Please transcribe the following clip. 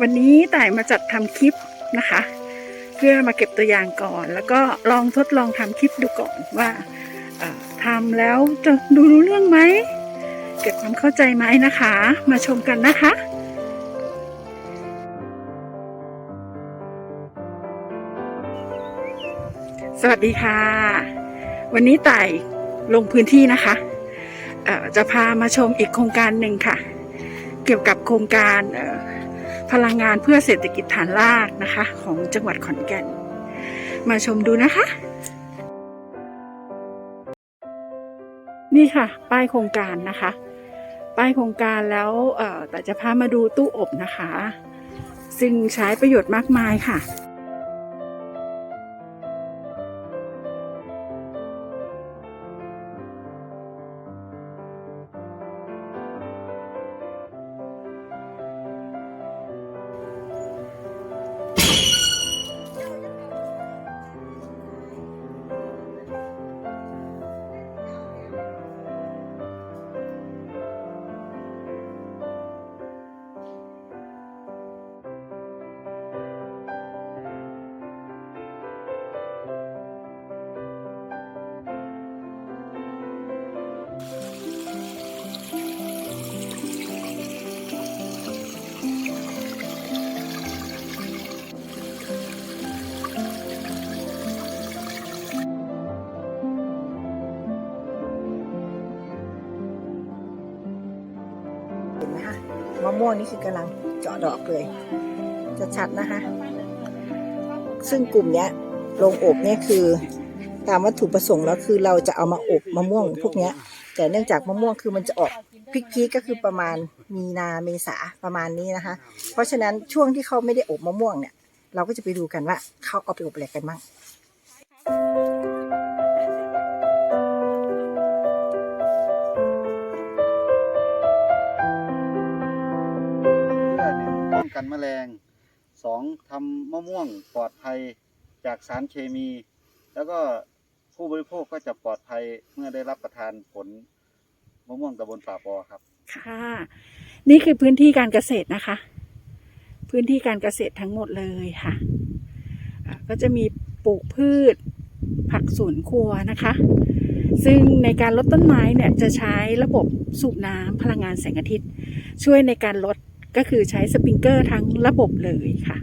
วันนี้ต่ายมาจัดทำคลิปนะคะ เพื่อมาเก็บตัวอย่างก่อน แล้วก็ลองทดลองทำคลิปดูก่อนว่าทำแล้วจะดูรู้เรื่องไหม เกิดความเข้าใจไหมนะคะ มาชมกันนะคะสวัสดีค่ะ วันนี้ต่ายลงพื้นที่นะคะจะพามาชมอีกโครงการหนึ่งค่ะ เกี่ยวกับโครงการ พลังงานเพื่อเศรษฐกิจฐานรากนะคะ ของจังหวัดขอนแก่น มาชมดูนะคะ นี่ค่ะ ป้ายโครงการนะคะ ป้ายโครงการแล้วแต่จะพามาดูตู้อบนะคะ ซึ่งใช้ประโยชน์มากมายค่ะ นไหมคะมะม่วงนี่คือกำลังเจาะดอกเลย จะชัดนะคะ ซึ่งกลุ่มเนี้ยโรงอบเนี่ยคือตามวัตถุประสงค์แล้วคือเราจะเอามาอบมะม่วงพวกเนี้ย แต่เนื่องจากมะม่วงคือมันจะออกพีกๆก็คือประมาณมีนาเมษาประมาณนี้นะคะ เพราะฉะนั้นช่วงที่เขาไม่ได้อบมะม่วงเนี่ย เราก็จะไปดูกันว่าเขาเอาไปอบอะไรกันบ้าง กันแมลงสองทำมะม่วงปลอดภัยจากสารเคมี แล้วก็ผู้บริโภคก็จะปลอดภัยเมื่อได้รับประทานผลมะม่วงตะบนป่าปอครับ ค่ะ นี่คือพื้นที่การเกษตรนะคะ พื้นที่การเกษตรทั้งหมดเลยค่ะ ก็จะมีปลูกพืช ผักสวนครัวนะคะ ซึ่งในการลดต้นไม้เนี่ยจะใช้ระบบสูบน้ำพลังงานแสงอาทิตย์ ช่วยในการลด ก็คือใช้สปริงเกอร์ทั้งระบบเลยค่ะ